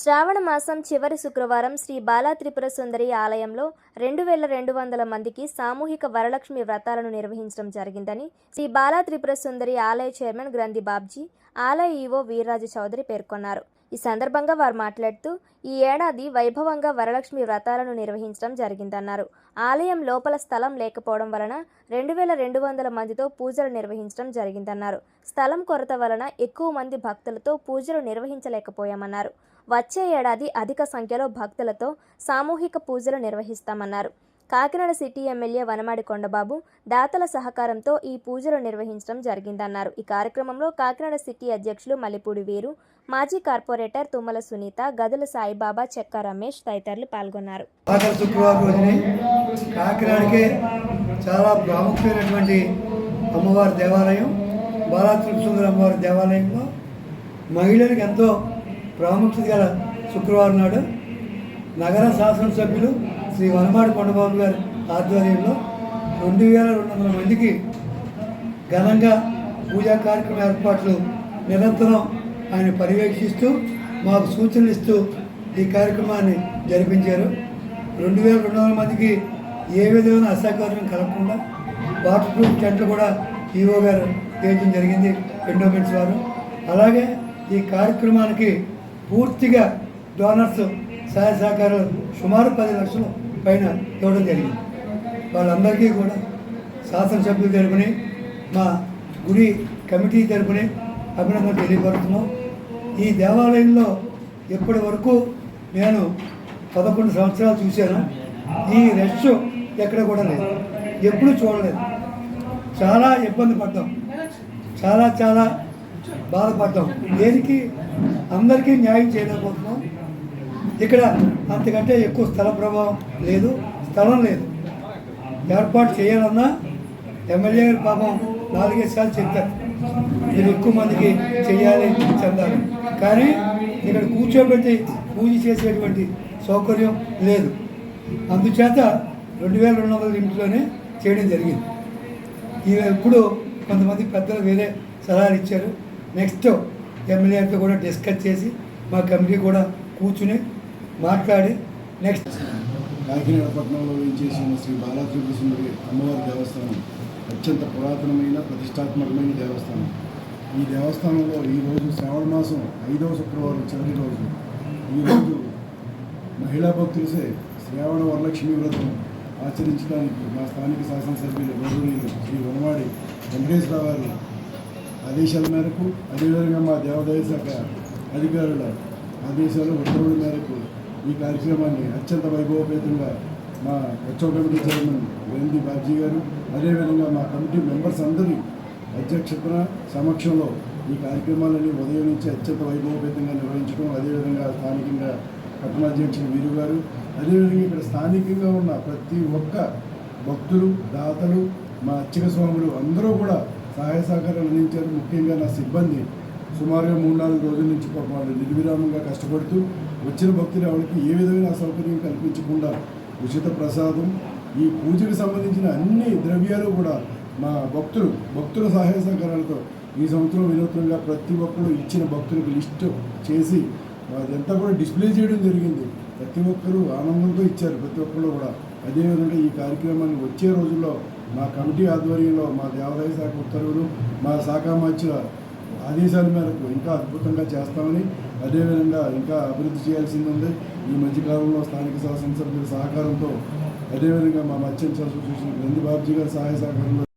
శ్రావణ మాసం చివరి శుక్రవారం శ్రీ బాలా త్రిపుర సుందరి ఆలయంలో రెండు వేల రెండు వందల మందికి సామూహిక వరలక్ష్మి వ్రతాలను నిర్వహించడం జరిగిందని శ్రీ బాలా త్రిపుర సుందరి ఆలయ చైర్మన్ గ్రంథి బాబ్జీ ఆలయ ఈవో వీర్రాజు చౌదరి పేర్కొన్నారు. ఈ సందర్భంగా వారు మాట్లాడుతూ ఈ ఏడాది వైభవంగా వరలక్ష్మి వ్రతాలను నిర్వహించడం జరిగిందన్నారు. ఆలయం లోపల స్థలం లేకపోవడం వలన రెండు వేల రెండు వందల మందితో పూజలు నిర్వహించడం జరిగిందన్నారు. స్థలం కొరత వలన ఎక్కువ మంది భక్తులతో పూజలు నిర్వహించలేకపోయామన్నారు. వచ్చే ఏడాది అధిక సంఖ్యలో భక్తులతో సామూహిక పూజలు నిర్వహిస్తామన్నారు. కాకినాడ సిటీ ఎమ్మెల్యే వనమాడి కొండబాబు దాతల సహకారంతో ఈ పూజలు నిర్వహించడం జరిగిందన్నారు. ఈ కార్యక్రమంలో కాకినాడ సిటీ అధ్యక్షులు మల్లిపూడి వీరు మాజీ కార్పొరేటర్ తుమ్మల సునీత గదుల సాయిబాబా చెక్క రమేష్ తదితరులు పాల్గొన్నారు. చాలా ప్రాముఖ్యమైనటువంటి అమ్మవారి దేవాలయం బాలా అమ్మవారి దేవాలయంలో మహిళలకు ఎంతో ప్రాముఖ్యత గల శుక్రవారం నాడు నగర శాసనసభ్యులు శ్రీ వనమాడి కొండబాబు గారి ఆధ్వర్యంలో రెండు వేల రెండు వందల మందికి ఘనంగా పూజా కార్యక్రమ ఏర్పాట్లు నిరంతరం ఆయన పర్యవేక్షిస్తూ మాకు సూచనలు ఇస్తూ ఈ కార్యక్రమాన్ని జరిపించారు. రెండు వేల రెండు వందల మందికి ఏ విధమైన అసౌకర్యం కలగకుండా వాటర్ ప్రూఫ్ టెంట్లు కూడా ఈఓ గారు వేయడం జరిగింది ఎండోమెంట్స్ వారు. అలాగే ఈ కార్యక్రమానికి పూర్తిగా డోనర్స్ సహాయ సహకారాలు సుమారు పది లక్షల పైన ఇవ్వడం జరిగింది. వాళ్ళందరికీ కూడా శాసనసభ్యులు తరపుని మా గుడి కమిటీ తరపుని అభినందన తెలియపరుస్తున్నాం. ఈ దేవాలయంలో ఇప్పటి వరకు నేను పదకొండు సంవత్సరాలు చూశాను ఈ రష్ ఎక్కడ కూడా లేదు. ఎప్పుడూ చూడలేదు. చాలా ఇబ్బంది పడ్డాం. చాలా చాలా బాధపడ్డాం దేనికి? అందరికీ న్యాయం చేయలేకపోతున్నాం. ఇక్కడ అంతకంటే ఎక్కువ స్థల ప్రభావం లేదు స్థలం లేదు. ఏర్పాటు చేయాలన్నా ఎమ్మెల్యే గారి పాపం నాలుగైదు సార్లు చెప్పారు. మీరు ఎక్కువ మందికి చేయాలి చెందాలి కానీ ఇక్కడ కూర్చోబెట్టి పూజ చేసేటువంటి సౌకర్యం లేదు. అందుచేత రెండు వేల రెండు వందల ఇంట్లోనే చేయడం జరిగింది. ఇవి ఇప్పుడు కొంతమంది పెద్దలు వేరే సలహాలు ఇచ్చారు. నెక్స్ట్ ఎమ్మెల్యేతో కూడా డిస్కస్ చేసి మా కమిటీ కూడా కూర్చుని మాట్లాడి నెక్స్ట్ కాకినాడ పట్టణంలో వేయించేసిన శ్రీ బాలాత్రిపుర అమ్మవారి దేవస్థానం. అత్యంత పురాతనమైన ప్రతిష్టాత్మకమైన దేవస్థానం. ఈ దేవస్థానంలో ఈరోజు శ్రావణ మాసం ఐదవ శుక్రవారం చివరి రోజు. ఈరోజు మహిళా భక్తులసే శ్రావణ వరలక్ష్మి వ్రతం ఆచరించడానికి మా స్థానిక శాసనసభ్యులు గౌరవనీయులు శ్రీ వనవాడి వెంకటేశ్వరరావు గారు ఆదేశాల మేరకు అదేవిధంగా మా దేవాదాయ శాఖ అధికారుల ఆదేశాలు ఉత్తర్వుల మేరకు ఈ కార్యక్రమాన్ని అత్యంత వైభవపేతంగా మా ఉత్సవ కమిటీ చైర్మన్ వేంది బాబ్జీ గారు అదేవిధంగా మా కమిటీ మెంబర్స్ అందరి అధ్యక్షతన సమక్షంలో ఈ కార్యక్రమాలని ఉదయం నుంచి అత్యంత వైభవపేతంగా నిర్వహించడం అదేవిధంగా స్థానికంగా పట్టణాధ్యక్షులు వీరు గారు అదేవిధంగా ఇక్కడ స్థానికంగా ఉన్న ప్రతి ఒక్క భక్తులు దాతలు మా అర్చక స్వాములు అందరూ కూడా సహాయ సహకారాలు అందించారు. ముఖ్యంగా నా సిబ్బంది సుమారుగా మూడు నాలుగు రోజుల నుంచి వాళ్ళు నిర్విరామంగా కష్టపడుతూ వచ్చిన భక్తులు ఎవరికి ఏ విధమైన అసౌకర్యం కల్పించకుండా ఉచిత ప్రసాదం ఈ పూజకు సంబంధించిన అన్ని ద్రవ్యాలు కూడా మా భక్తులు భక్తుల సహాయ సహకారాలతో ఈ సంవత్సరం వినూత్నంగా ప్రతి ఒక్కరు ఇచ్చిన భక్తులకు లిస్ట్ చేసి అదంతా కూడా డిస్ప్లే చేయడం జరిగింది. ప్రతి ఒక్కరూ ఆనందంతో ఇచ్చారు. ప్రతి ఒక్కరు కూడా అదేవిధంగా ఈ కార్యక్రమాన్ని వచ్చే రోజుల్లో మా కమిటీ ఆధ్వర్యంలో మా దేవాదాయ శాఖ ఉత్తర్వులు మా శాఖ మధ్య ఆదేశాల మేరకు ఇంకా అద్భుతంగా చేస్తామని అదేవిధంగా ఇంకా అభివృద్ధి చేయాల్సింది ఉంది ఈ మధ్యకాలంలో స్థానిక శాసనసభ్యుల సహకారంతో అదేవిధంగా మా మత్స్యం అసోసియేషన్ గంది బాబ్జీ గారి సహాయ సహకారంలో